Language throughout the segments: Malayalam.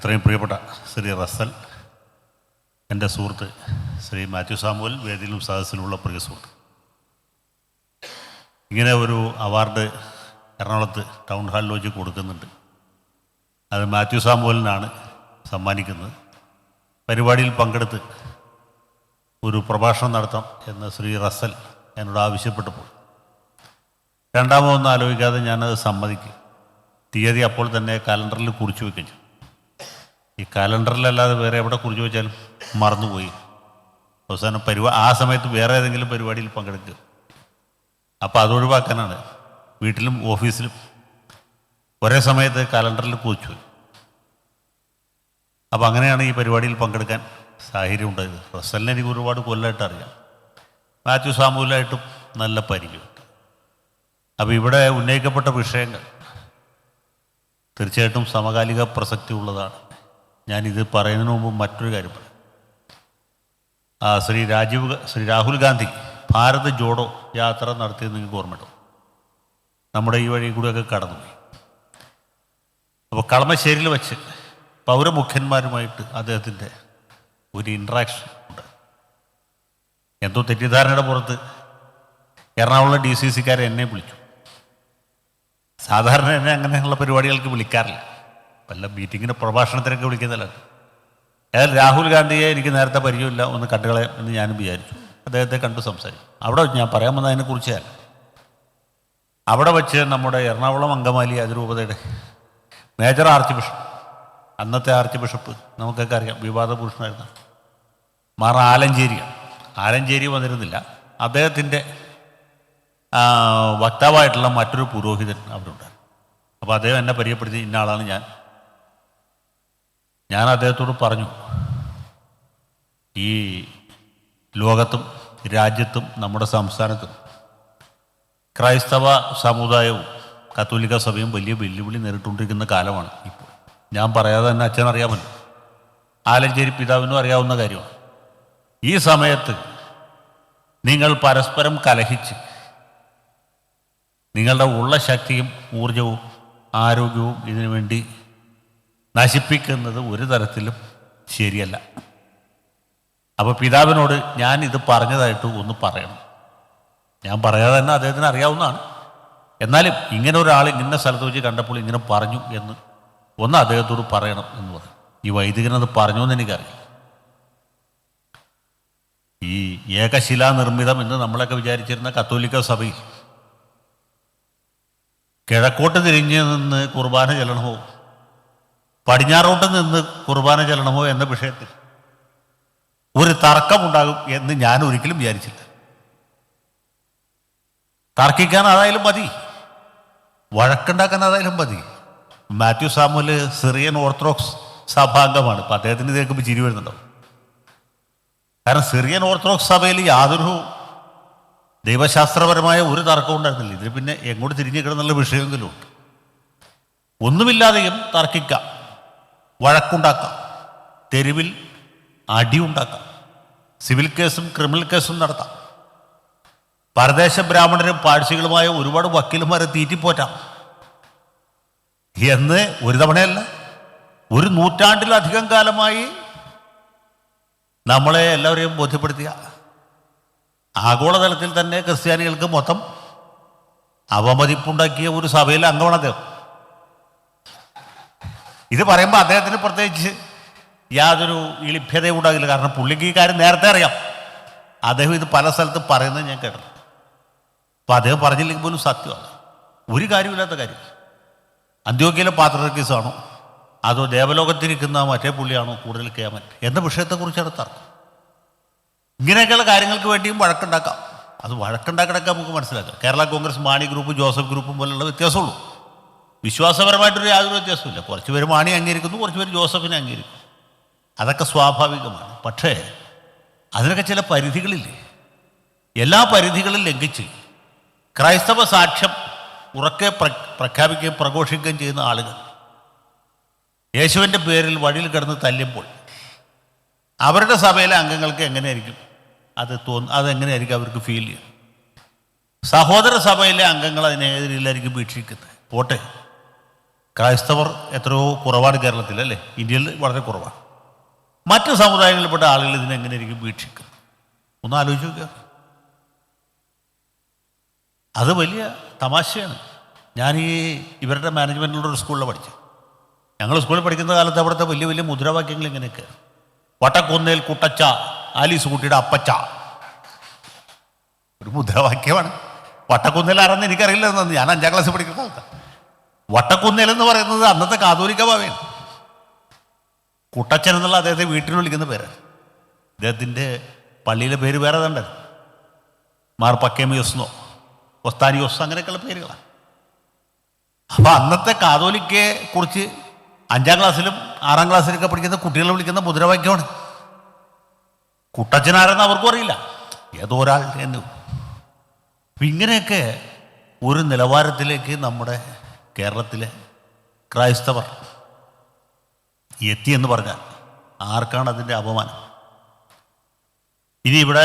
എത്രയും പ്രിയപ്പെട്ട ശ്രീ റസൽ എന്റെ സുഹൃത്ത് ശ്രീ മാത്യു സാമുവൽ വേദിയിലും സദസ്സിലുമുള്ള പ്രിയ സുഹൃത്ത്. ഇങ്ങനെ ഒരു അവാർഡ് എറണാകുളത്ത് ടൗൺ ഹാളിൽ വെച്ച് കൊടുക്കുന്നുണ്ട്. അത് മാത്യു സാമുവലിനാണ് സമ്മാനിക്കുന്നത്. പരിപാടിയിൽ പങ്കെടുത്ത് ഒരു പ്രഭാഷണം നടത്താം എന്ന് ശ്രീ റസൽ എന്നോട് ആവശ്യപ്പെട്ടപ്പോൾ. രണ്ടാമതൊന്നും ആലോചിക്കാതെ ഞാനത് സമ്മതിക്കും. തീയതി അപ്പോൾ തന്നെ കലണ്ടറിൽ കുറിച്ചു ചെയ്തു ഈ കലണ്ടറിലല്ലാതെ വേറെ എവിടെ കുറിച്ച് വെച്ചാലും മറന്നുപോയി. അവസാനം പരിപാടി ആ സമയത്ത് വേറെ ഏതെങ്കിലും പരിപാടിയിൽ പങ്കെടുക്കുക അപ്പോൾ അത് ഒഴിവാക്കാനാണ് വീട്ടിലും ഓഫീസിലും ഒരേ സമയത്ത് കലണ്ടറിൽ കുറിച്ചു അപ്പോൾ അങ്ങനെയാണ് ഈ പരിപാടിയിൽ പങ്കെടുക്കാൻ സാഹചര്യം ഉണ്ടായത്. റസലിനെ എനിക്ക് ഒരുപാട് കൊല്ലമായിട്ട് അറിയാം. മാത്യു സാമൂലായിട്ടും നല്ല പരിചയമുണ്ട് അപ്പോൾ ഇവിടെ ഉന്നയിക്കപ്പെട്ട വിഷയങ്ങൾ തീർച്ചയായിട്ടും സമകാലിക പ്രസക്തി ഉള്ളതാണ്. ഞാനിത് പറയുന്നതിന് മുമ്പ് മറ്റൊരു കാര്യം പറയാം. ആ, ശ്രീ രാജീവ് ശ്രീ രാഹുൽ ഗാന്ധി ഭാരത് ജോഡോ യാത്ര നടത്തിയത് നിങ്ങൾക്ക് ഓർമ്മയുണ്ടോ. നമ്മുടെ ഈ വഴി കൂടെയൊക്കെ കടന്നുപോയി. അപ്പോൾ കളമശ്ശേരിയിൽ വെച്ച് പൗരമുഖ്യന്മാരുമായിട്ട് അദ്ദേഹത്തിന്റെ ഒരു ഇൻട്രാക്ഷൻ ഉണ്ട്. എന്തോ തെറ്റിദ്ധാരണയുടെ പുറത്ത് എറണാകുളം ഡി സി സിക്കാരെ എന്നെ വിളിച്ചു. സാധാരണ എന്നെ അങ്ങനെയുള്ള പരിപാടികൾക്ക് വിളിക്കാറില്ല. വല്ല മീറ്റിങ്ങിന് പ്രഭാഷണത്തിനൊക്കെ വിളിക്കുന്നതല്ല. ഏതായാലും രാഹുൽ ഗാന്ധിയെ എനിക്ക് നേരത്തെ പരിചയമില്ല. ഒന്ന് കണ്ടുകളെ എന്ന് ഞാനും വിചാരിച്ചു. അദ്ദേഹത്തെ കണ്ടു സംസാരിച്ചു. അവിടെ ഞാൻ പറയാൻ വന്ന കുറിച്ചല്ല അവിടെ വെച്ച് നമ്മുടെ എറണാകുളം അങ്കമാലി അതിരൂപതയുടെ മേജർ ആർച്ച് ബിഷപ്പ് അന്നത്തെ ആർച്ച് ബിഷപ്പ് നമുക്കൊക്കെ അറിയാം വിവാദ പുരുഷനായിരുന്നു. മാറ ആലഞ്ചേരി. ആലഞ്ചേരി വന്നിരുന്നില്ല. അദ്ദേഹത്തിന്റെ വക്താവായിട്ടുള്ള മറ്റൊരു പുരോഹിതൻ അവിടെ ഉണ്ടായിരുന്നു അപ്പോൾ അദ്ദേഹം എന്നെ പരിചയപ്പെടുത്തി ഇന്ന ആളാണ് ഞാൻ. ഞാൻ അദ്ദേഹത്തോട് പറഞ്ഞു ഈ ലോകത്തും രാജ്യത്തും നമ്മുടെ സംസ്ഥാനത്തും ക്രൈസ്തവ സമുദായവും കത്തോലിക്ക സഭയും വലിയ വെല്ലുവിളി നേരിട്ടുകൊണ്ടിരിക്കുന്ന കാലമാണ് ഇപ്പോൾ. ഞാൻ പറയാതെ തന്നെ അച്ഛൻ അറിയാമല്ലോ. ആലഞ്ചേരി പിതാവിനും അറിയാവുന്ന കാര്യമാണ്. ഈ സമയത്ത് നിങ്ങൾ പരസ്പരം കലഹിച്ച് നിങ്ങളുടെ ഉള്ള ശക്തിയും ഊർജവും ആരോഗ്യവും ഇതിനു വേണ്ടി നശിപ്പിക്കുന്നത് ഒരു തരത്തിലും ശരിയല്ല. അപ്പോൾ പിതാവിനോട് ഞാൻ ഇത് പറഞ്ഞതായിട്ട് ഒന്ന് പറയണം. ഞാൻ പറയാതെ തന്നെ അദ്ദേഹത്തിന് അറിയാവുന്നതാണ്. എന്നാലും ഇങ്ങനെ ഒരാൾ ഇങ്ങനെ സ്ഥലത്ത് വെച്ച് കണ്ടപ്പോൾ ഇങ്ങനെ പറഞ്ഞു എന്ന് ഒന്ന് അദ്ദേഹത്തോട് പറയണം എന്ന് പറഞ്ഞു. ഈ വൈദികനത് പറഞ്ഞു എന്ന് എനിക്കറിയാം ഈ ഏകശിലാ നിർമ്മിതം എന്ന് നമ്മളൊക്കെ വിചാരിച്ചിരുന്ന കത്തോലിക്ക സഭയിൽ കിഴക്കോട്ട് തിരിഞ്ഞ് നിന്ന് കുർബാന ചെല്ലണമോ? പടിഞ്ഞാറോട്ട് നിന്ന് കുർബാന ചെല്ലണമോ എന്ന വിഷയത്തിൽ ഒരു തർക്കമുണ്ടാകും എന്ന് ഞാൻ ഒരിക്കലും വിചാരിച്ചില്ല. തർക്കിക്കാൻ അതായാലും മതി. വഴക്കുണ്ടാക്കാൻ അതായാലും മതി. മാത്യു സാമുൽ സിറിയൻ ഓർത്തഡോക്സ് സഭാംഗമാണ്. ഇപ്പം അദ്ദേഹത്തിന് കേൾക്കുമ്പോൾ ചിരി വരുന്നുണ്ടാവും കാരണം സിറിയൻ ഓർത്തഡോക്സ് സഭയിൽ യാതൊരു ദൈവശാസ്ത്രപരമായ ഒരു തർക്കവും ഉണ്ടായിരുന്നില്ല. ഇതിന് പിന്നെ എങ്ങോട്ട് തിരിഞ്ഞു കിടന്നുള്ള വിഷയമെങ്കിലും ഉണ്ട്. ഒന്നുമില്ലാതെയും തർക്കിക്കാം. വഴക്കുണ്ടാക്കാം. തെരുവിൽ അടിയുണ്ടാക്കാം. സിവിൽ കേസും ക്രിമിനൽ കേസും നടത്താം. പരദേശ ബ്രാഹ്മണരും പാഴ്സികളുമായ ഒരുപാട് വക്കീലുമാരെ തീറ്റിപ്പോറ്റാം. എന്ന് ഒരു തവണയല്ല ഒരു നൂറ്റാണ്ടിലധികം കാലമായി നമ്മളെ എല്ലാവരെയും ബോധ്യപ്പെടുത്തിയ ആഗോളതലത്തിൽ തന്നെ ക്രിസ്ത്യാനികൾക്ക് മൊത്തം അവമതിപ്പുണ്ടാക്കിയ ഒരു സഭയിൽ അംഗമാണ് അദ്ദേഹം ഇത് പറയുമ്പോൾ അദ്ദേഹത്തിന് പ്രത്യേകിച്ച് യാതൊരു ഇളിഭ്യതയും ഉണ്ടാകില്ല. കാരണം പുള്ളിക്ക് ഈ കാര്യം നേരത്തെ അറിയാം. അദ്ദേഹം ഇത് പല സ്ഥലത്തും പറയുന്നത് ഞാൻ കേട്ടു അപ്പോൾ അദ്ദേഹം പറഞ്ഞില്ലെങ്കിൽ പോലും സത്യമാണ്. ഒരു കാര്യമില്ലാത്ത കാര്യം. അന്ത്യോഗ്യയിലെ പാത്രക്കീസാണോ അതോ ദേവലോകത്തിരിക്കുന്ന മറ്റേ പുള്ളിയാണോ കൂടുതൽ കേമൻ? എന്ന വിഷയത്തെക്കുറിച്ചാണ് തർക്കം. ഇങ്ങനെയൊക്കെയുള്ള കാര്യങ്ങൾക്ക് വേണ്ടിയും വഴക്കുണ്ടാക്കാം. അത് വഴക്കുണ്ടാക്കണമൊക്കെ നമുക്ക് മനസ്സിലാക്കാം. കേരള കോൺഗ്രസ് മാണി ഗ്രൂപ്പ് ജോസഫ് ഗ്രൂപ്പും പോലുള്ള വ്യത്യാസമുള്ളൂ. വിശ്വാസപരമായിട്ടൊരു യാതൊരു വ്യത്യാസമില്ല കുറച്ച് പേര് മാണി അംഗീകരിക്കുന്നു കുറച്ച് പേര് ജോസഫിനെ അംഗീകരിക്കുന്നു. അതൊക്കെ സ്വാഭാവികമാണ്. പക്ഷേ അതിനൊക്കെ ചില പരിധികളില്ലേ? എല്ലാ പരിധികളും ലംഘിച്ച് ക്രൈസ്തവ സാക്ഷ്യം ഉറക്കെ പ്ര പ്രഖ്യാപിക്കുകയും പ്രഘോഷിക്കുകയും ചെയ്യുന്ന ആളുകൾ യേശുവിന്റെ പേരിൽ വഴിയിൽ കിടന്ന് തല്ലുമ്പോൾ അവരുടെ സഭയിലെ അംഗങ്ങൾക്ക് എങ്ങനെയായിരിക്കും അത് തോന്നു അതെങ്ങനെയായിരിക്കും അവർക്ക് ഫീൽ ചെയ്യുക? സഹോദര സഭയിലെ അംഗങ്ങൾ അതിനെതിരില്ലായിരിക്കും വീക്ഷിക്കുന്നത്? പോട്ടെ. ക്രൈസ്തവർ എത്രയോ കുറവാണ് കേരളത്തിൽ അല്ലേ? ഇന്ത്യയിൽ വളരെ കുറവാണ്. മറ്റ് സമുദായങ്ങളിൽപ്പെട്ട ആളുകൾ ഇതിനെങ്ങനെയായിരിക്കും വീക്ഷിക്കുക? ഒന്ന് ആലോചിച്ച് നോക്കുക അത് വലിയ തമാശയാണ്. ഞാൻ ഈ ഇവരുടെ മാനേജ്മെന്റിലുള്ള ഒരു സ്കൂളിൽ പഠിച്ചു ഞങ്ങൾ സ്കൂളിൽ പഠിക്കുന്ന കാലത്ത് അവിടുത്തെ വലിയ വലിയ മുദ്രാവാക്യങ്ങൾ ഇങ്ങനെയൊക്കെ. വട്ടക്കൊന്നേൽ കുട്ടച്ച ആലീസ് കുട്ടിയുടെ അപ്പച്ച. ഒരു മുദ്രാവാക്യമാണ്. വട്ടക്കൊന്നേൽ ആരെന്ന് എനിക്കറിയില്ല. ഞാൻ അഞ്ചാം ക്ലാസ്സിൽ പഠിക്കുന്ന കാലത്ത് വട്ടക്കുന്നേൽ എന്ന് പറയുന്നത് അന്നത്തെ കാതോലിക്ക ഭാവയാണ്. കുട്ടച്ചൻ എന്നുള്ള അദ്ദേഹത്തെ വീട്ടിൽ വിളിക്കുന്ന പേര്. അദ്ദേഹത്തിന്റെ പള്ളിയിലെ പേര് വേറെ തന്നെ. മാർ പക്കേമിയോസ്നോ ഒസ്താനിയോസ് അങ്ങനെയൊക്കെയുള്ള പേരുകളാണ്. അപ്പോൾ അന്നത്തെ കാതോലിക്കയെ കുറിച്ച് അഞ്ചാം ക്ലാസ്സിലും ആറാം ക്ലാസ്സിലൊക്കെ പഠിക്കുന്ന കുട്ടികളെ വിളിക്കുന്ന മുദ്രാവാക്യമാണ്. കുട്ടച്ചനാരെന്ന് അവർക്കും അറിയില്ല. ഏതോ ഒരാൾ എന്ന്. ഇങ്ങനെയൊക്കെ ഒരു നിലവാരത്തിലേക്ക് നമ്മുടെ കേരളത്തിലെ ക്രൈസ്തവർ എത്തിയെന്ന് പറഞ്ഞാൽ ആർക്കാണ് അതിന്റെ അപമാനം? ഇനി ഇവിടെ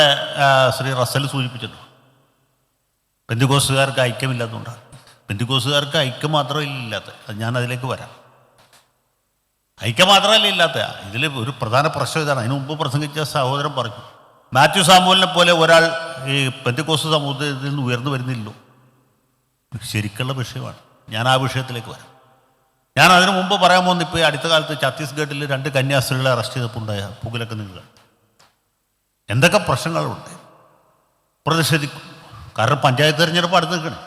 ശ്രീ റസൽ സൂചിപ്പിച്ചിട്ടുണ്ട് പെന്തുകോസുകാർക്ക് ഐക്യമില്ലാത്തതുകൊണ്ടാണ്. പെന്തുകോസുകാർക്ക് ഐക്യം മാത്രമല്ല ഇല്ലാത്ത അത് ഞാൻ അതിലേക്ക് വരാം. ഐക്യം മാത്രമല്ല ഇല്ലാത്ത? ഇതിൽ ഒരു പ്രധാന പ്രശ്നം ഇതാണ്. അതിന് മുമ്പ് പ്രസംഗിച്ച സഹോദരൻ പറഞ്ഞു മാത്യു സാമുവലിനെ പോലെ ഒരാൾ ഈ പെന്തുകോസ് സമൂഹത്തിൽ നിന്ന് ഉയർന്നു വരുന്നില്ലോ ശരിക്കുള്ള വിഷയമാണ്. ഞാൻ ആ വിഷയത്തിലേക്ക് വരാം. ഞാൻ അതിനു മുമ്പ് പറയാൻ പോകുന്ന ഇപ്പോൾ അടുത്ത കാലത്ത് ഛത്തീസ്ഗഡിൽ രണ്ട് കന്യാസ്ത്രീകളെ അറസ്റ്റ് ചെയ്തപ്പോണ്ടായ പുകലൊക്കെ നിങ്ങൾ എന്തൊക്കെ പ്രശ്നങ്ങളുണ്ട്? പ്രതിഷേധിക്കും കാരണം പഞ്ചായത്ത് തെരഞ്ഞെടുപ്പ് അടുത്ത് നിൽക്കണം.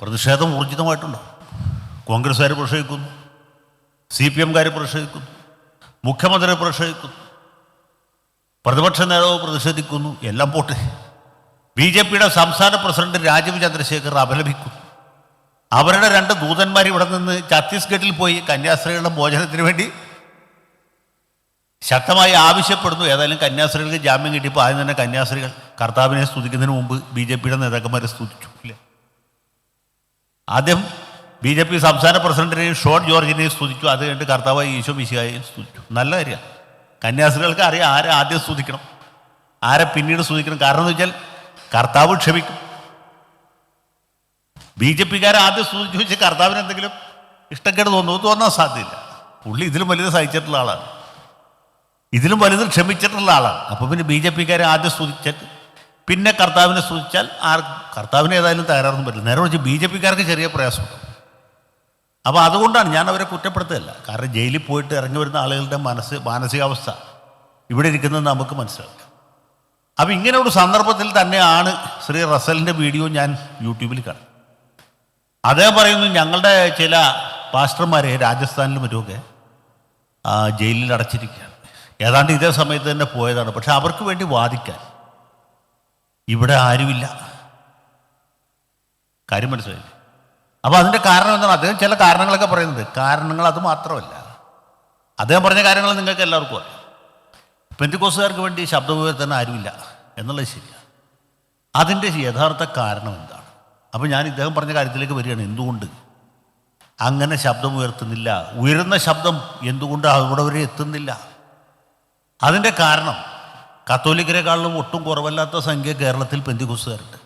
പ്രതിഷേധം ഊർജിതമായിട്ടുണ്ടോ? കോൺഗ്രസ്സുകാർ പ്രതിഷേധിക്കുന്നു. C P എംകാർ പ്രതിഷേധിക്കുന്നു. മുഖ്യമന്ത്രി പ്രതിഷേധിക്കുന്നു. പ്രതിപക്ഷ നേതാവ് പ്രതിഷേധിക്കുന്നു. എല്ലാം പോട്ടെ. ബി ജെ പിയുടെ സംസ്ഥാന പ്രസിഡന്റ് രാജീവ് ചന്ദ്രശേഖർ അപലപിക്കുന്നു. അവരുടെ രണ്ട് ദൂതന്മാർ ഇവിടെ നിന്ന് ഛത്തീസ്ഗഡിൽ പോയി കന്യാസ്ത്രീകളുടെ മോചനത്തിന് വേണ്ടി ശക്തമായി ആവശ്യപ്പെടുന്നു. ഏതായാലും കന്യാസ്ത്രീകൾക്ക് ജാമ്യം കിട്ടിയപ്പോൾ ആദ്യം തന്നെ കന്യാസ്ത്രീകൾ കർത്താവിനെ സ്തുതിക്കുന്നതിന് മുമ്പ് ബി ജെ പിയുടെ നേതാക്കന്മാരെ സ്തുതിച്ചു. ഇല്ലേ? ആദ്യം ബി ജെ പി സംസ്ഥാന പ്രസിഡന്റിനെയും ഷോൺ ജോർജിനെയും സ്തുതിച്ചു. അത് കഴിഞ്ഞിട്ട് കർത്താവായി ഈശോ മിശിഹായെയും സ്തുതിച്ചു. നല്ല കാര്യമാണ്. കന്യാസ്ത്രീകൾക്ക് അറിയാം ആരെ ആദ്യം സ്തുതിക്കണം ആരെ പിന്നീട് സ്തുതിക്കണം. കാരണം എന്ന് വെച്ചാൽ കർത്താവ് ക്ഷമിക്കും. ബി ജെ പിക്കാരെ ആദ്യം സൂചിച്ച് വെച്ച് കർത്താവിന് എന്തെങ്കിലും ഇഷ്ടക്കേട് തോന്നുന്നു തോന്നാൻ സാധ്യമില്ല പുള്ളി ഇതിലും വലുത് സഹിച്ചിട്ടുള്ള ആളാണ്. ഇതിലും വലുത് ക്ഷമിച്ചിട്ടുള്ള ആളാണ്. അപ്പോൾ പിന്നെ ബി ജെ പിക്കാരെ ആദ്യം സ്തുതിച്ചിട്ട് പിന്നെ കർത്താവിനെ സൂചിച്ചാൽ ആർ കർത്താവിനെ ഏതായാലും തകരാറൊന്നും പറ്റില്ല. നേരെ വെച്ച് ബി ജെ പിക്കാർക്ക് ചെറിയ പ്രയാസമുണ്ട്. അപ്പോൾ അതുകൊണ്ടാണ് ഞാൻ അവരെ കുറ്റപ്പെടുത്തുകയല്ല. കാരണം ജയിലിൽ പോയിട്ട് ഇറങ്ങി വരുന്ന ആളുകളുടെ മനസ്സ് മാനസികാവസ്ഥ ഇവിടെ ഇരിക്കുന്നത് നമുക്ക് മനസ്സിലാക്കാം. അപ്പോൾ ഇങ്ങനെ ഒരു സന്ദർഭത്തിൽ തന്നെയാണ് ശ്രീ റസലിന്റെ വീഡിയോ ഞാൻ യൂട്യൂബിൽ കാണും അദ്ദേഹം പറയുന്നു ഞങ്ങളുടെ ചില പാസ്റ്റർമാരെ രാജസ്ഥാനിലും മറ്റുമൊക്കെ ജയിലിൽ അടച്ചിരിക്കുകയാണ്. ഏതാണ്ട് ഇതേ സമയത്ത് തന്നെ പോയതാണ്. പക്ഷെ അവർക്ക് വേണ്ടി വാദിക്കാൻ ഇവിടെ ആരുമില്ല. കാര്യം മനസ്സിലായി അപ്പോൾ അതിന്റെ കാരണം എന്താണ്? അദ്ദേഹം ചില കാരണങ്ങളൊക്കെ പറയുന്നത് കാരണങ്ങൾ അത് മാത്രമല്ല. അദ്ദേഹം പറഞ്ഞ കാര്യങ്ങൾ നിങ്ങൾക്ക് എല്ലാവർക്കും അറിയാം. പെന്തിക്കോസുകാർക്ക് വേണ്ടി ശബ്ദമുയർത്താൻ ആരുമില്ല. എന്നുള്ളത് ശരിയാണ് അതിന്റെ യഥാർത്ഥ കാരണം എന്താണ് അപ്പോൾ ഞാൻ ഇദ്ദേഹം പറഞ്ഞ കാര്യത്തിലേക്ക് വരികയാണ്. എന്തുകൊണ്ട്? അങ്ങനെ ശബ്ദം ഉയർത്തുന്നില്ല. ഉയരുന്ന ശബ്ദം എന്തുകൊണ്ട് അവിടെ വരെ എത്തുന്നില്ല? അതിന്റെ കാരണം കത്തോലിക്കരെക്കാളും ഒട്ടും കുറവല്ലാത്ത സംഖ്യ കേരളത്തിൽ പെന്തിക്കോസുകാരുണ്ട്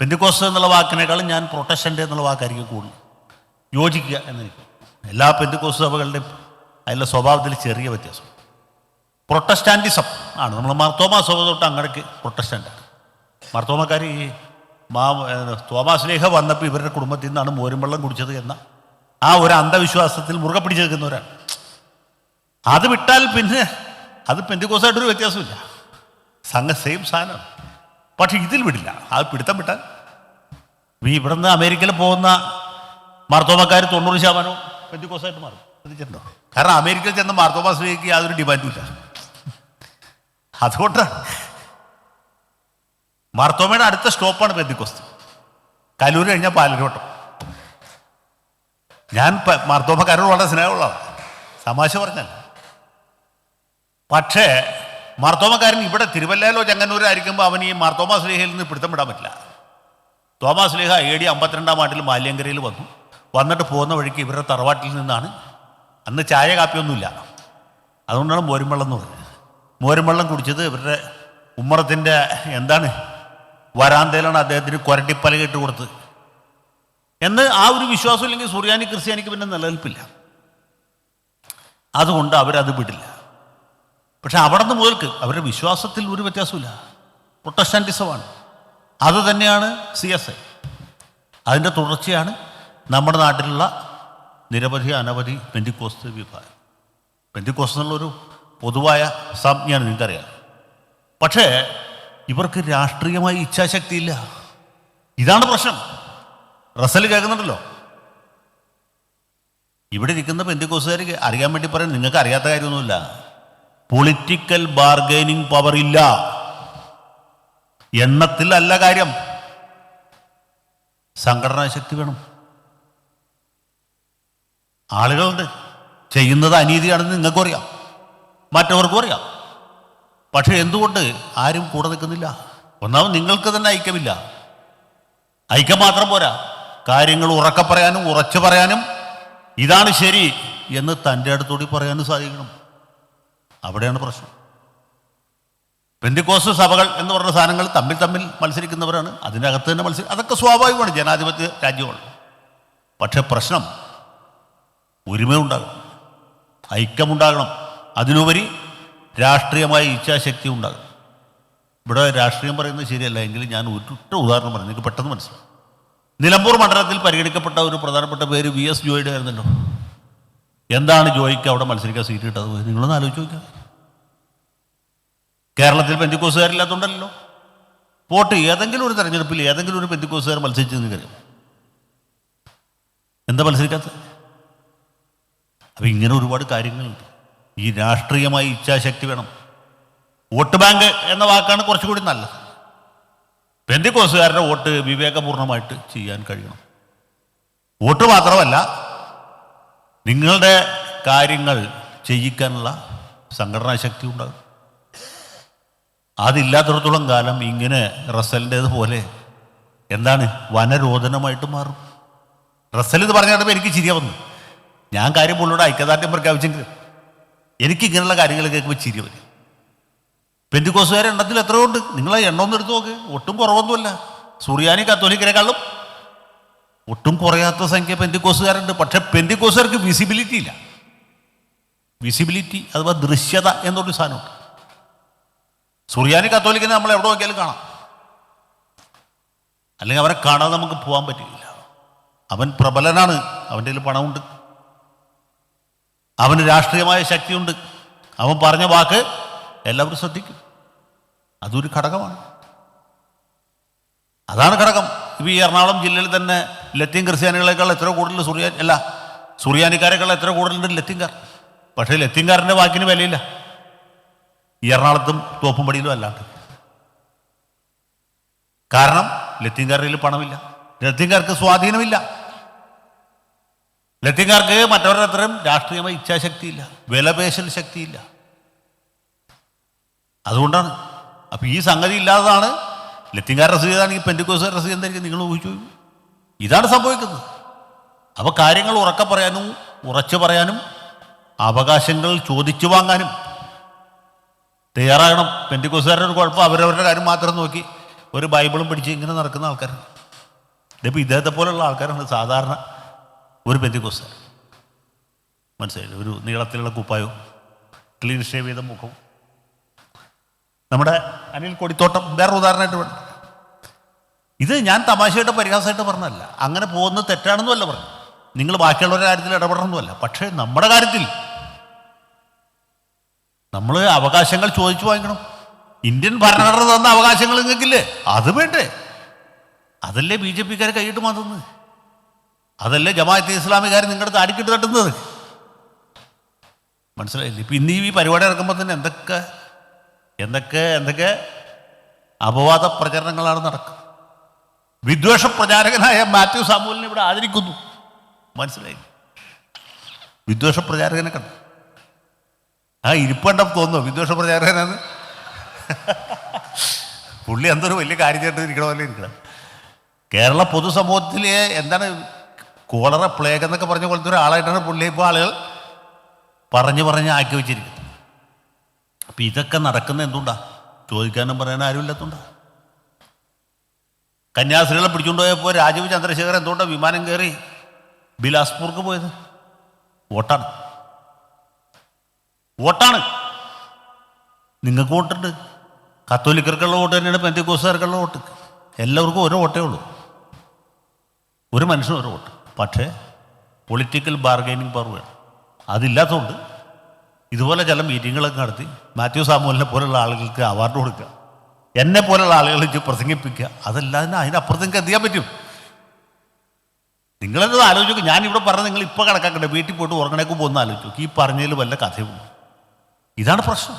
പെന്തിക്കോസ് എന്നുള്ള വാക്കിനേക്കാളും ഞാൻ പ്രൊട്ടസ്റ്റന്റ് എന്നുള്ള വാക്കായിരിക്കും കൂടുതൽ. യോജിക്കുക എന്നെനിക്ക്. എല്ലാ പെന്തിക്കോസ് സഭകളുടെയും അതിലെ സ്വഭാവത്തിൽ ചെറിയ വ്യത്യാസം. പ്രൊട്ടസ്റ്റാന്റിസം ആണ്. നമ്മൾ മർത്തോമാ സഭ തൊട്ട് അങ്ങടേക്ക് പ്രൊട്ടസ്റ്റന്റാണ് മർത്തോമക്കാർ ഈ മാ ഏഹ് തോമാസ് ലേഖ വന്നപ്പോൾ ഇവരുടെ കുടുംബത്തിൽ നിന്നാണ് മോരും വെള്ളം കുടിച്ചത് എന്ന ആ ഒരു അന്ധവിശ്വാസത്തിൽ മുറുകെ പിടിച്ചെടുക്കുന്നവരാണ് അത് വിട്ടാൽ പിന്നെ അത് പെന്തിക്കോസായിട്ടൊരു വ്യത്യാസമില്ല. സംഘ സെയിം സാധനമാണ് പക്ഷെ ഇതിൽ വിടില്ല. ആ പിടുത്തം വിട്ടാൽ ഈ നിന്ന് അമേരിക്കയിൽ പോകുന്ന മാർത്തോമക്കാർ തൊണ്ണൂറ് ശതമാനവും പെന്തിക്കോസായിട്ട് മാറും. ശ്രദ്ധിച്ചിട്ടുണ്ടോ? കാരണം അമേരിക്കയിൽ ചെന്ന മാർത്തോമാ സ്ത്രീക്ക് യാതൊരു ഡിമാൻഡും ഇല്ല. അതുകൊണ്ടാണ് മാർത്തോമയുടെ അടുത്ത സ്റ്റോപ്പാണ് പെന്തിക്കോസ്ത് കലൂർ കഴിഞ്ഞാൽ പാലരോട്ടം ഞാൻ മാർത്തോമക്കാരോട് വളരെ സ്നേഹമുള്ളതാണ്. തമാശ പറഞ്ഞല്ല. പക്ഷേ മാർത്തോമക്കാരൻ ഇവിടെ തിരുവല്ലയിലോ ചങ്ങന്നൂരായിരിക്കുമ്പോൾ അവൻ ഈ മാർത്തോമാ സ്ലീഹയിൽ നിന്ന് പിടുത്തം വിടാൻ പറ്റില്ല. തോമാസ് സ്ലീഹ എ ഡി അമ്പത്തിരണ്ടാം ആണ്ടിൽ മാല്യങ്കരയിൽ വന്നു. വന്നിട്ട് പോകുന്ന വഴിക്ക് ഇവരുടെ തറവാട്ടിൽ നിന്നാണ് അന്ന് ചായ കാപ്പിയൊന്നുമില്ല. അതുകൊണ്ടാണ് മോരുംവെള്ളം എന്ന് പറഞ്ഞത്. മോരുംവെള്ളം കുടിച്ചത് ഇവരുടെ ഉമ്മറത്തിന്റെ എന്താണ് വരാന്തയിലാണ് അദ്ദേഹത്തിന് കുരട്ടിപ്പലക ഇട്ട് കൊടുത്തത്. എന്ന് ആ ഒരു വിശ്വാസം ഇല്ലെങ്കിൽ സുറിയാനി ക്രിസ്ത്യാനിക്ക് പിന്നെ നിലനിൽപ്പില്ല. അതുകൊണ്ട് അവരത് വിടില്ല. പക്ഷെ അവിടെ നിന്ന് മുതൽക്ക് അവരുടെ വിശ്വാസത്തിൽ ഒരു വ്യത്യാസമില്ല പ്രൊട്ടസ്റ്റാന്റിസമാണ്. അത് തന്നെയാണ് സി എസ് ഐ. അതിന്റെ തുടർച്ചയാണ് നമ്മുടെ നാട്ടിലുള്ള നിരവധി അനവധി പെന്റിക്കോസ് വിഭാഗം. പെന്റിക്കോസ് എന്നുള്ളൊരു പൊതുവായ സംജ്ഞയാണ് നിങ്ങൾക്കറിയാം. പക്ഷേ ഇവർക്ക് രാഷ്ട്രീയമായി ഇച്ഛാശക്തിയില്ല. ഇതാണ് പ്രശ്നം. റസൽ കേൾക്കുന്നുണ്ടല്ലോ. ഇവിടെ ഇരിക്കുന്ന പെന്തിക്കോസുകാർക്ക് അറിയാൻ വേണ്ടി പറയാൻ നിങ്ങൾക്ക് അറിയാത്ത കാര്യമൊന്നുമില്ല. പൊളിറ്റിക്കൽ ബാർഗൈനിങ് പവർ ഇല്ല. എണ്ണത്തിൽ അല്ല കാര്യം. സംഘടനാ ശക്തി വേണം. ആളുകളുണ്ട്. ചെയ്യുന്നത് അനീതിയാണെന്ന് നിങ്ങൾക്കും അറിയാം മറ്റവർക്കും അറിയാം. പക്ഷെ എന്തുകൊണ്ട് ആരും കൂടെ നിൽക്കുന്നില്ല? ഒന്നാമത് നിങ്ങൾക്ക് തന്നെ ഐക്യമില്ല. ഐക്യം മാത്രം പോരാ. കാര്യങ്ങൾ ഉറക്ക പറയാനും ഉറച്ചു പറയാനും ഇതാണ് ശരി എന്ന് തന്റെ അടുത്തൂടി പറയാനും സാധിക്കണം. അവിടെയാണ് പ്രശ്നം. പെന്തിക്കോസ് സഭകൾ എന്ന് പറഞ്ഞ സാധനങ്ങൾ തമ്മിൽ തമ്മിൽ മത്സരിക്കുന്നവരാണ്. അതിനകത്ത് തന്നെ മത്സരി അതൊക്കെ സ്വാഭാവികമാണ്. ജനാധിപത്യ രാജ്യമാണ്. പക്ഷേ പ്രശ്നം ഒരുമയുണ്ടാകണം. ഐക്യമുണ്ടാകണം. അതിനുപരി രാഷ്ട്രീയമായ ഇച്ഛാശക്തി ഉണ്ടാകും. ഇവിടെ രാഷ്ട്രീയം പറയുന്നത് ശരിയല്ല എങ്കിലും ഞാൻ ഒറ്റ ഉദാഹരണം പറഞ്ഞു. നിങ്ങൾക്ക് പെട്ടെന്ന് മനസ്സിലാവും നിലമ്പൂർ മണ്ഡലത്തിൽ പരിഗണിക്കപ്പെട്ട ഒരു പ്രധാനപ്പെട്ട പേര് വി എസ് ജോയിയുടെ ആയിരുന്നല്ലോ. എന്താണ് ജോയിക്ക് അവിടെ മത്സരിക്കാൻ സീറ്റ് കിട്ടാതെ പോയത്? നിങ്ങളൊന്ന് ആലോചിച്ച് നോക്കുക കേരളത്തിൽ പെന്തിക്കോസുകാരില്ലാത്തതുകൊണ്ടല്ലോ പോട്ട് ഏതെങ്കിലും ഒരു തെരഞ്ഞെടുപ്പിൽ ഏതെങ്കിലും ഒരു പെന്തിക്കോസുകാർ മത്സരിച്ചെന്ന് കരുതും എന്താ മത്സരിക്കാത്തത്? അപ്പം ഇങ്ങനെ ഒരുപാട് കാര്യങ്ങളുണ്ട്. ഈ രാഷ്ട്രീയമായി ഇച്ഛാശക്തി വേണം. വോട്ട് ബാങ്ക് എന്ന വാക്കാണ് കുറച്ചുകൂടി നല്ലത്. പെന്തിക്കോസുകാരുടെ വോട്ട് വിവേകപൂർണമായിട്ട് ചെയ്യാൻ കഴിയണം. വോട്ട് മാത്രമല്ല നിങ്ങളുടെ കാര്യങ്ങൾ ചെയ്യിക്കാനുള്ള സംഘടനാ ശക്തി ഉണ്ടാകും. അതില്ലാത്തിടത്തോളം കാലം ഇങ്ങനെ റസലിന്റേത് പോലെ എന്താണ് വനരോധനമായിട്ട് മാറും. റസൽ ഇത് പറഞ്ഞപ്പോൾ എനിക്ക് ശരിയാവുന്നു ഞാൻ കാര്യം പുള്ളിയുടെ ഐക്യദാർഢ്യം പ്രഖ്യാപിച്ചെങ്കിൽ എനിക്ക് ഇങ്ങനെയുള്ള കാര്യങ്ങൾ കേൾക്കുമ്പോൾ ചിരി വരും. പെന്തിക്കോസുകാരെ എണ്ണത്തിൽ എത്രയോ ഉണ്ട് നിങ്ങളെ ഒന്ന് എടുത്ത് നോക്ക്. ഒട്ടും കുറവൊന്നുമല്ല. സുറിയാനി കത്തോലിക്കരെക്കാളും ഒട്ടും കുറയാത്ത സംഖ്യ പെന്തിക്കോസുകാരുണ്ട്. പക്ഷെ പെന്തിക്കോസുകാർക്ക് വിസിബിലിറ്റി ഇല്ല. വിസിബിലിറ്റി അഥവാ ദൃശ്യത എന്നൊരു സാധനമുണ്ട്. സുറിയാനി കത്തോലിക്കനെ നമ്മൾ എവിടെ നോക്കിയാലും കാണാം. അല്ലെങ്കിൽ അവരെ കാണാതെ നമുക്ക് പോകാൻ പറ്റില്ല. അവൻ പ്രബലനാണ്. അവന്റെ കയ്യിൽ പണമുണ്ട്. അവന് രാഷ്ട്രീയമായ ശക്തിയുണ്ട്. അവൻ പറഞ്ഞ വാക്ക് എല്ലാവരും ശ്രദ്ധിക്കും. അതൊരു ഘടകമാണ്. അതാണ് ഘടകം. ഇപ്പം ഈ എറണാകുളം ജില്ലയിൽ തന്നെ ലത്തീൻ ക്രിസ്ത്യാനികളെക്കാൾ എത്ര കൂടുതൽ സുറിയാ അല്ല സുറിയാനിക്കാരെക്കാൾ എത്ര കൂടുതലുണ്ട് ലത്തീൻകാർ? പക്ഷേ ലത്തീൻകാരന്റെ വാക്കിന് വിലയില്ല. ഈ എറണാകുളത്തും തോപ്പുംപടിയിലും അല്ലാണ്ട്. കാരണം ലത്തീൻകാരുടെ പണമില്ല. ലത്തീൻകാർക്ക് സ്വാധീനമില്ല. ലത്തീൻകാർക്ക് മറ്റവരുടെ അത്രയും രാഷ്ട്രീയമായ ഇച്ഛാശക്തിയില്ല വിലപേശൽ ശക്തിയില്ല. അതുകൊണ്ടാണ്. അപ്പം ഈ സംഗതി ഇല്ലാത്തതാണ് ലത്തീൻകാരുടെ രസീത് ആണെങ്കിൽ പെന്റിക്കോസുകാരുടെ രസീത് എന്തായിരിക്കും നിങ്ങൾ ഊഹിച്ചു ഇതാണ് സംഭവിക്കുന്നത്. അപ്പോൾ കാര്യങ്ങൾ ഉറക്ക പറയാനും ഉറച്ചു പറയാനും അവകാശങ്ങൾ ചോദിച്ചു വാങ്ങാനും തയ്യാറാകണം. പെന്റിക്കോസുകാരുടെ ഒരു കുഴപ്പം അവരവരുടെ കാര്യം മാത്രം നോക്കി ഒരു ബൈബിളും പിടിച്ച് ഇങ്ങനെ നടക്കുന്ന ആൾക്കാരാണ്. ഇതിപ്പോൾ ഇദ്ദേഹത്തെ പോലുള്ള ആൾക്കാരാണ് സാധാരണ ഒരു പെന്തിക്കോസ്. മനസ്സിലായില്ലേ? ഒരു നീളത്തിലുള്ള കുപ്പായവും ക്ലീൻ ഷേവ് ചെയ്ത മുഖവും നമ്മുടെ അനിൽ കൊടിത്തോട്ടം വേറെ ഉദാഹരണമായിട്ട് വേണം ഇത് ഞാൻ തമാശയായിട്ട് പരിഹാസമായിട്ട് പറഞ്ഞതല്ല. അങ്ങനെ പോകുന്നത് തെറ്റാണെന്നുമല്ല പറഞ്ഞു. നിങ്ങൾ ബാക്കിയുള്ളവരുടെ കാര്യത്തിൽ ഇടപെടണമെന്നുമല്ല. പക്ഷേ നമ്മുടെ കാര്യത്തിൽ നമ്മൾ അവകാശങ്ങൾ ചോദിച്ചു വാങ്ങിക്കണം. ഇന്ത്യൻ ഭരണഘടന തന്ന അവകാശങ്ങൾ നിങ്ങൾക്കില്ലേ? അത് വേണ്ടേ? അതല്ലേ ബി ജെ പിക്കാർ കൈയിട്ട് മാറ്റുന്നത് അതല്ലേ ജമാഅത്ത് ഇസ്ലാമികാർ നിങ്ങളുടെ അടുത്ത് അടിക്കിട്ട് തട്ടുന്നത്? മനസ്സിലായില്ലേ? ഇപ്പം ഇന്ന് ഈ പരിപാടി ഇറക്കുമ്പോൾ തന്നെ എന്തൊക്കെ എന്തൊക്കെ എന്തൊക്കെ അപവാദ പ്രചരണങ്ങളാണ് നടക്കുന്നത്? വിദ്വേഷ പ്രചാരകനായ മാത്യു സാമൂലിനെ ഇവിടെ ആദരിക്കുന്നു. മനസ്സിലായി വിദ്വേഷ പ്രചാരകനെ കണ്ടു. ആ ഇരിപ്പണ്ടം തോന്നുന്നു. വിദ്വേഷ പ്രചാരകനാണ്. പുള്ളി എന്തൊരു വലിയ കാര്യം ചെയ്തിട്ട് ഇരിക്കണമല്ലേ ഇരിക്കണം. കേരള പൊതുസമൂഹത്തിലെ എന്താണ് കോളറ പ്ലേഗ് എന്നൊക്കെ പറഞ്ഞ പോലത്തെ ഒരാളായിട്ടാണ് പുള്ളി ഇപ്പോൾ ആളുകൾ പറഞ്ഞു പറഞ്ഞ് ആക്കി വെച്ചിരിക്കുന്നത്. അപ്പം ഇതൊക്കെ നടക്കുന്ന എന്തുകൊണ്ടാ ചോദിക്കാനും പറയാനും ആരും ഇല്ലാത്തതുകൊണ്ടാ കന്യാസ്ത്രീകളെ പിടിച്ചുകൊണ്ട് പോയപ്പോൾ രാജീവ് ചന്ദ്രശേഖർ എന്തുകൊണ്ടാണ് വിമാനം കയറി ബിലാസ്പൂർക്ക് പോയത്? വോട്ടാണ്. വോട്ടാണ്. നിങ്ങൾക്ക് വോട്ടുണ്ട്. കത്തോലിക്കർക്കുള്ള വോട്ട് തന്നെയാണ് പെന്തിക്കോസുകാർക്കുള്ള വോട്ട്. എല്ലാവർക്കും ഓരോ വോട്ടേ ഉള്ളൂ. ഒരു മനുഷ്യനും ഒരു വോട്ട്. പക്ഷേ പൊളിറ്റിക്കൽ ബാർഗൈനിങ് പവർ അതില്ലാത്തതുകൊണ്ട് ഇതുപോലെ ചില മീറ്റിങ്ങുകളൊക്കെ നടത്തി മാത്യു സാമുവലിനെ പോലെയുള്ള ആളുകൾക്ക് അവാർഡ് കൊടുക്കുക എന്നെ പോലെയുള്ള ആളുകളെ പ്രസംഗിപ്പിക്കുക അതല്ലാതെ അതിനപ്പുറത്ത് നിങ്ങൾക്ക് ചെയ്യാൻ പറ്റും? നിങ്ങളെന്നത് ആലോചിക്കും? ഞാനിവിടെ പറഞ്ഞത് നിങ്ങൾ ഇപ്പോൾ കണക്കാക്കട്ടെ വീട്ടിൽ പോയിട്ട് ഉറങ്ങണേക്ക് പോകുന്ന ആലോചിച്ചു ഈ പറഞ്ഞതിൽ വല്ല കഥയുള്ളൂ ഇതാണ് പ്രശ്നം.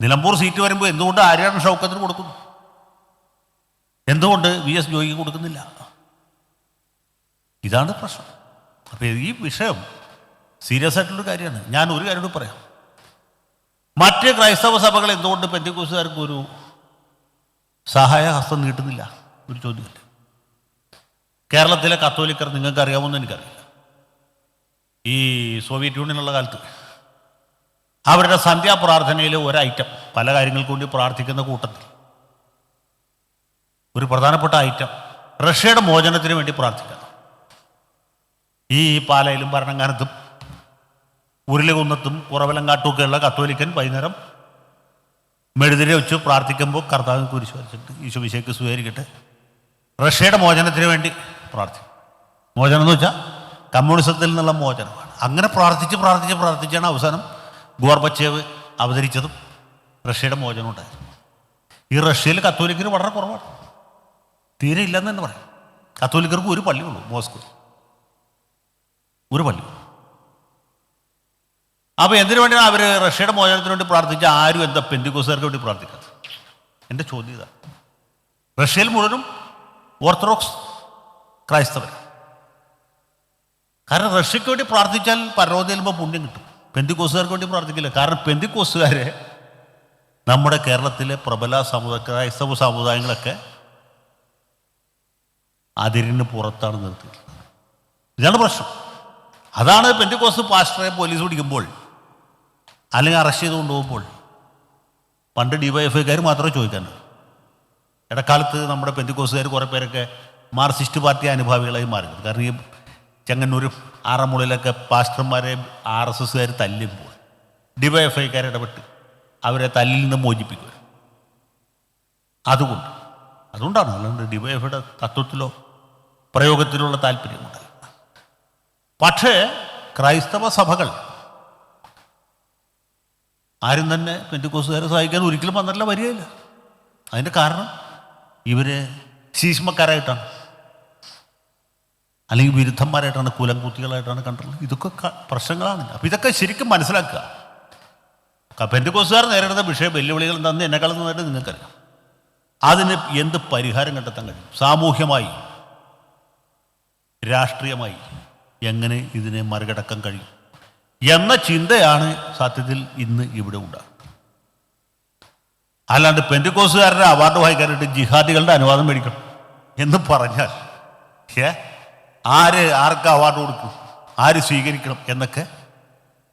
നിലമ്പൂർ സീറ്റ് വരുമ്പോൾ എന്തുകൊണ്ട് ആര്യാടൻ ഷൗക്കത്തിന് കൊടുക്കുന്നു? എന്തുകൊണ്ട് വി എസ് ജോയിക്ക് കൊടുക്കുന്നില്ല? ഇതാണ് പ്രശ്നം. അപ്പോൾ ഈ വിഷയം സീരിയസ് ആയിട്ടുള്ള കാര്യമാണ്. ഞാൻ ഒരു കാര്യം പറയാം. മറ്റ് ക്രൈസ്തവ സഭകൾ എന്തുകൊണ്ട് പെന്തിക്കൂസുകാർക്ക് ഒരു സഹായ ഹസ്തം നീട്ടുന്നില്ല? ഒരു ചോദ്യമില്ല. കേരളത്തിലെ കത്തോലിക്കർ നിങ്ങൾക്ക് അറിയാമെന്ന് എനിക്കറിയില്ല. ഈ സോവിയറ്റ് യൂണിയനുള്ള കാലത്ത് അവരുടെ സന്ധ്യാപ്രാർത്ഥനയിൽ ഒരു ഐറ്റം പല കാര്യങ്ങൾക്ക് വേണ്ടി പ്രാർത്ഥിക്കുന്ന കൂട്ടത്തിൽ ഒരു പ്രധാനപ്പെട്ട ഐറ്റം റഷ്യയുടെ മോചനത്തിന് വേണ്ടി പ്രാർത്ഥിക്കണം ഈ പാലയിലും ഭരണങ്ങാനത്തും ഉരുളികുന്നത്തും കുറവലങ്കാട്ടുമൊക്കെയുള്ള കത്തോലിക്കൻ വൈകുന്നേരം മെഴുതിരെ വെച്ച് പ്രാർത്ഥിക്കുമ്പോൾ കർത്താവ് കുരിശ് വരച്ചിട്ട് ഈശോ സ്വീകരിക്കട്ടെ. റഷ്യയുടെ മോചനത്തിന് വേണ്ടി പ്രാർത്ഥിക്കും. മോചനം എന്ന് വെച്ചാൽ കമ്മ്യൂണിസത്തിൽ നിന്നുള്ള മോചനമാണ്. അങ്ങനെ പ്രാർത്ഥിച്ച് പ്രാർത്ഥിച്ച് പ്രാർത്ഥിച്ചാണ് അവസാനം ഗോർബച്ചേവ് അവതരിച്ചതും റഷ്യയുടെ മോചനം ഉണ്ടായത്. ഈ റഷ്യയിൽ കത്തോലിക്കർ വളരെ കുറവാണ്. തീരെ ഇല്ലെന്ന് തന്നെ പറയാം. കത്തോലിക്കർക്ക് ഒരു പള്ളിയുള്ളൂ മോസ്കോ. ഒരു പള്ളി അപ്പോൾ എന്തിനു വേണ്ടിയാണ് അവർ റഷ്യയുടെ മോചനത്തിന് വേണ്ടി പ്രാർത്ഥിച്ച ആരും എന്താ പെന്തിക്കോസുകാർക്ക് വേണ്ടി പ്രാർത്ഥിക്കാത്തത്? എന്റെ ചോദ്യം ഇതാണ് റഷ്യയിൽ മുഴുവനും ഓർത്തഡോക്സ് ക്രൈസ്തവർ കാരണം റഷ്യക്ക് വേണ്ടി പ്രാർത്ഥിച്ചാൽ പരലോകത്ത് ചെല്ലുമ്പോൾ പുണ്യം കിട്ടും. പെന്തിക്കോസുകാർക്ക് വേണ്ടി പ്രാർത്ഥിക്കില്ല. കാരണം പെന്തിക്കോസുകാരെ നമ്മുടെ കേരളത്തിലെ പ്രബല സമുദായ ക്രൈസ്തവ സമുദായങ്ങളൊക്കെ അതിരിന് പുറത്താണ് നിർത്തിയിട്ടുള്ളത്. ഇതാണ് പ്രശ്നം. അതാണ് പെന്തിക്കോസ് പാസ്റ്ററെ പോലീസ് പിടിക്കുമ്പോൾ അല്ലെങ്കിൽ അറസ്റ്റ് ചെയ്ത് കൊണ്ടുപോകുമ്പോൾ പണ്ട് ഡി വൈ എഫ് ഐക്കാർ മാത്രമേ ചോദിക്കാനുള്ളൂ. ഇടക്കാലത്ത് നമ്മുടെ പെന്തിക്കോസുകാർ കുറേ പേരൊക്കെ മാർസിസ്റ്റ് പാർട്ടി അനുഭാവികളായി മാറി കാരണം ഈ ചെങ്ങന്നൂർ ആറന്മുളയിലൊക്കെ പാസ്റ്റർമാരെ ആർ എസ് എസ്സുകാർ തല്ലുമ്പോൾ ഡിവൈഎഫ്ഐക്കാർ ഇടപെട്ട് അവരെ തല്ലിൽ നിന്ന് മോചിപ്പിക്കുക. അതുകൊണ്ട് അതുകൊണ്ടാണ് അല്ലാണ്ട് ഡി വൈ എഫയുടെ തത്വത്തിലോ പ്രയോഗത്തിലുള്ള താല്പര്യമുണ്ട് പക്ഷേ ക്രൈസ്തവ സഭകൾ ആരും തന്നെ പെന്റുക്കോസുകാരെ സഹായിക്കാൻ ഒരിക്കലും വന്നിട്ടില്ല വരികയില്ല. അതിന്റെ കാരണം ഇവർ ശീഷ്മക്കാരായിട്ടാണ്. അല്ലെങ്കിൽ വിരുദ്ധന്മാരായിട്ടാണ് കുലംകുത്തികളായിട്ടാണ് കണ്ടിട്ടുള്ളത്. ഇതൊക്കെ പ്രശ്നങ്ങളാണ്. അപ്പം ഇതൊക്കെ ശരിക്കും മനസ്സിലാക്കുക. പെന്തിക്കോസുകാർ നേരിടുന്ന വിഷയ വെല്ലുവിളികൾ എന്താണെന്ന് എന്നെക്കാളും നന്നായിട്ട് നിങ്ങൾക്കറിയാം. അതിന് എന്ത് പരിഹാരം കണ്ടെത്താൻ കഴിയും? സാമൂഹ്യമായി രാഷ്ട്രീയമായി എങ്ങനെ ഇതിനെ മറികടക്കാൻ കഴിയും? എന്ന ചിന്തയാണ് സത്യത്തിൽ ഇന്ന് ഇവിടെ ഉണ്ടാകുന്നത്. അല്ലാണ്ട് പെന്റുക്കോസുകാരുടെ അവാർഡ് വായിക്കാനായിട്ട് ജിഹാദികളുടെ അനുവാദം മേടിക്കണം എന്ന് പറഞ്ഞാൽ ഏ ആര് ആർക്ക് അവാർഡ് കൊടുക്കും ആര് സ്വീകരിക്കണം എന്നൊക്കെ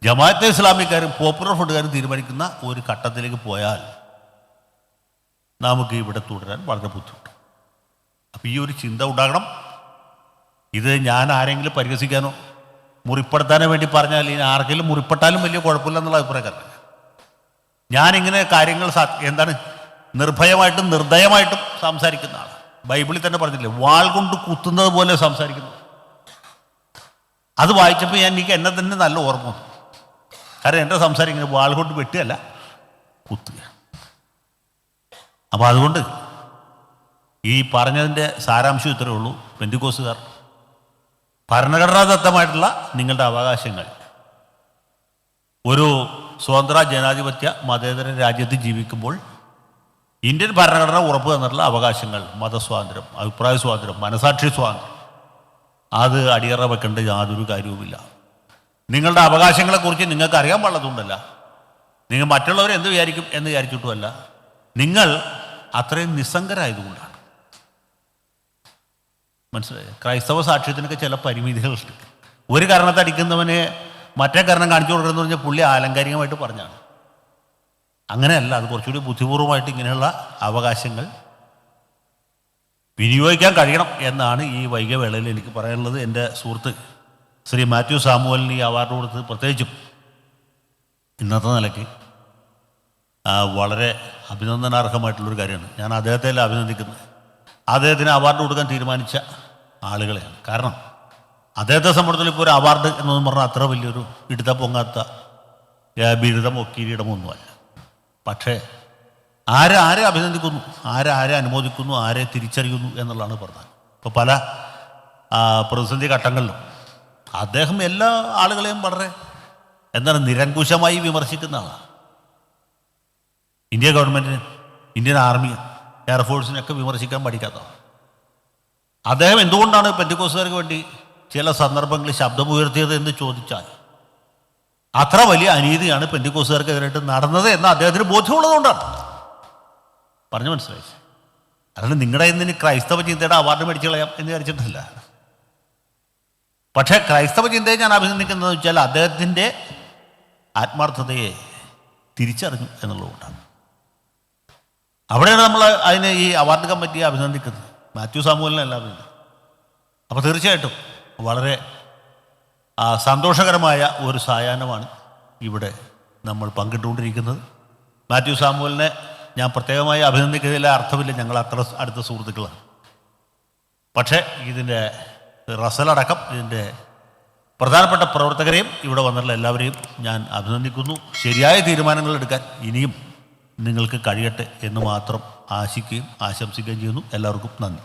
ജമാഅത്തെ ഇസ്ലാമിക്കാരും പോപ്പുലർ ഫ്രണ്ടുകാരും തീരുമാനിക്കുന്ന ഒരു ഘട്ടത്തിലേക്ക് പോയാൽ നമുക്ക് ഇവിടെ തുടരാൻ വളരെ ബുദ്ധിമുട്ട് അപ്പം ഈ ഒരു ചിന്ത ഉണ്ടാകണം. ഇത് ഞാൻ ആരെങ്കിലും പരിഹസിക്കാനോ മുറിപ്പെടുത്താനോ വേണ്ടി പറഞ്ഞാൽ ഇനി ആർക്കെങ്കിലും മുറിപ്പെട്ടാലും വലിയ കുഴപ്പമില്ല എന്നുള്ള അഭിപ്രായക്കാരൻ ഞാനിങ്ങനെ കാര്യങ്ങൾ എന്താണ് നിർഭയമായിട്ടും നിർദ്ദയമായിട്ടും സംസാരിക്കുന്ന ആളാണ് ബൈബിളിൽ തന്നെ പറഞ്ഞില്ലേ വാൾ കൊണ്ട് കുത്തുന്നത് പോലെ സംസാരിക്കുന്നു. അത് വായിച്ചപ്പോൾ ഞാൻ എനിക്ക് എന്നെ തന്നെ നല്ല ഓർമ്മ വന്നു. കാരണം എന്റെ സംസാരം ഇങ്ങനെ വാൾ കൊണ്ട് വെട്ടുകയല്ല കുത്തുക അപ്പോൾ അതുകൊണ്ട് ഈ പറഞ്ഞതിന്റെ സാരാംശം ഇത്രയേ ഉള്ളൂ പെന്തിക്കോസുകാർ. ഭരണഘടനാദത്തമായിട്ടുള്ള നിങ്ങളുടെ അവകാശങ്ങൾ. ഒരു സ്വതന്ത്ര ജനാധിപത്യ മതേതര രാജ്യത്ത് ജീവിക്കുമ്പോൾ ഇന്ത്യൻ ഭരണഘടന ഉറപ്പ് തന്നിട്ടുള്ള അവകാശങ്ങൾ മതസ്വാതന്ത്ര്യം അഭിപ്രായ സ്വാതന്ത്ര്യം മനസാക്ഷി സ്വാതന്ത്ര്യം അത് അടിയറ വെക്കേണ്ട യാതൊരു കാര്യവുമില്ല. നിങ്ങളുടെ അവകാശങ്ങളെക്കുറിച്ച് നിങ്ങൾക്ക് അറിയാൻ പാടുള്ളതുകൊണ്ടല്ല നിങ്ങൾ മറ്റുള്ളവർ എന്ത് വിചാരിക്കും എന്ന് വിചാരിച്ചിട്ടുമല്ല. നിങ്ങൾ അത്രയും നിസ്സംഗരായതുകൊണ്ടാണ്. മനസ്സിലായി? ക്രൈസ്തവ സാക്ഷ്യത്തിനൊക്കെ ചില പരിമിതികളുണ്ട്. ഒരു കാരണത്തെ അടിക്കുന്നവനെ മറ്റേ കാരണം കാണിച്ചു കൊടുക്കണമെന്ന് പറഞ്ഞാൽ പുള്ളി ആലങ്കാരികമായിട്ട് പറഞ്ഞാണ്. അങ്ങനെയല്ല അത് കുറച്ചുകൂടി ബുദ്ധിപൂർവമായിട്ട് ഇങ്ങനെയുള്ള അവകാശങ്ങൾ വിനിയോഗിക്കാൻ കഴിയണം എന്നാണ് ഈ വൈകവേളയിൽ എനിക്ക് പറയാനുള്ളത്. എന്റെ സുഹൃത്ത് ശ്രീ മാത്യു സാമുവലിന് ഈ അവാർഡ് കൊടുത്ത് പ്രത്യേകിച്ചും ഇന്നത്തെ നിലയ്ക്ക് വളരെ അഭിനന്ദനാർഹമായിട്ടുള്ളൊരു കാര്യമാണ്. ഞാൻ അദ്ദേഹത്തെ അഭിനന്ദിക്കുന്നത്. അദ്ദേഹത്തിന് അവാർഡ് കൊടുക്കാൻ തീരുമാനിച്ച ആളുകളെയാണ്. കാരണം അദ്ദേഹത്തെ സംബന്ധിച്ചിടത്തോളം ഇപ്പോൾ ഒരു അവാർഡ് എന്നൊന്നും പറഞ്ഞാൽ അത്ര വലിയൊരു ഇടുത്ത പൊങ്ങാത്ത ബിരുദമോ കിരീടമോ ഒന്നുമല്ല പക്ഷേ ആരെ ആരെ അഭിനന്ദിക്കുന്നു ആരെ ആരെ അനുമോദിക്കുന്നു ആരെ തിരിച്ചറിയുന്നു എന്നുള്ളതാണ് പറഞ്ഞത് ഇപ്പോൾ പല പ്രതിസന്ധി ഘട്ടങ്ങളിലും അദ്ദേഹം എല്ലാ ആളുകളെയും വളരെ എന്താണ് നിരങ്കുശമായി വിമർശിക്കുന്ന ആളാണ്. ഇന്ത്യ ഗവൺമെന്റിന് ഇന്ത്യൻ ആർമിയെ എയർഫോഴ്സിനൊക്കെ വിമർശിക്കാൻ പഠിക്കാത്ത? അദ്ദേഹം എന്തുകൊണ്ടാണ് പെന്റിക്കോസുകാർക്ക് വേണ്ടി ചില സന്ദർഭങ്ങളിൽ ശബ്ദമുയർത്തിയത് എന്ന് ചോദിച്ചാൽ അത്ര വലിയ അനീതിയാണ് പെന്റിക്കോസുകാർക്കെതിരായിട്ട് നടന്നത് എന്ന് അദ്ദേഹത്തിന് ബോധ്യമുള്ളതുകൊണ്ടാണ്. പറഞ്ഞു മനസ്സിലായി? അതായത് നിങ്ങളുടെ ഇന്ന് ക്രൈസ്തവ ചിന്തയുടെ അവാർഡ് മേടിച്ചു കളയാം എന്ന് വിചാരിച്ചിട്ടില്ല. പക്ഷേ ക്രൈസ്തവ ചിന്തയെ ഞാൻ അഭിനന്ദിക്കുന്നതെന്ന് വെച്ചാൽ അദ്ദേഹത്തിന്റെ ആത്മാർത്ഥതയെ തിരിച്ചറിഞ്ഞു എന്നുള്ളതുകൊണ്ടാണ്. അവിടെയാണ് നമ്മൾ അതിന് ഈ അവാർഡ് കമ്മിറ്റിയെ അഭിനന്ദിക്കുന്നത്. മാത്യു സാമൂഹലിനല്ല അഭിനന്ദിക്കുന്നത് അപ്പോൾ തീർച്ചയായിട്ടും വളരെ സന്തോഷകരമായ ഒരു സായാഹ്നമാണ് ഇവിടെ നമ്മൾ പങ്കിട്ടുകൊണ്ടിരിക്കുന്നത്. മാത്യു സാമുവലിനെ ഞാൻ പ്രത്യേകമായി അഭിനന്ദിക്കുന്നതിൽ അർത്ഥമില്ല ഞങ്ങൾ അത്ര അടുത്ത സുഹൃത്തുക്കളാണ്. പക്ഷേ ഇതിന്റെ റസലടക്കം ഇതിന്റെ പ്രധാനപ്പെട്ട പ്രവർത്തകരെയും ഇവിടെ വന്നിട്ടുള്ള എല്ലാവരെയും ഞാൻ അഭിനന്ദിക്കുന്നു. ശരിയായ തീരുമാനങ്ങൾ എടുക്കാൻ ഇനിയും നിങ്ങൾക്ക് കഴിയട്ടെ എന്ന് മാത്രം ആശിക്കുകയും ആശംസിക്കുകയും ചെയ്യുന്നു. എല്ലാവർക്കും നന്ദി.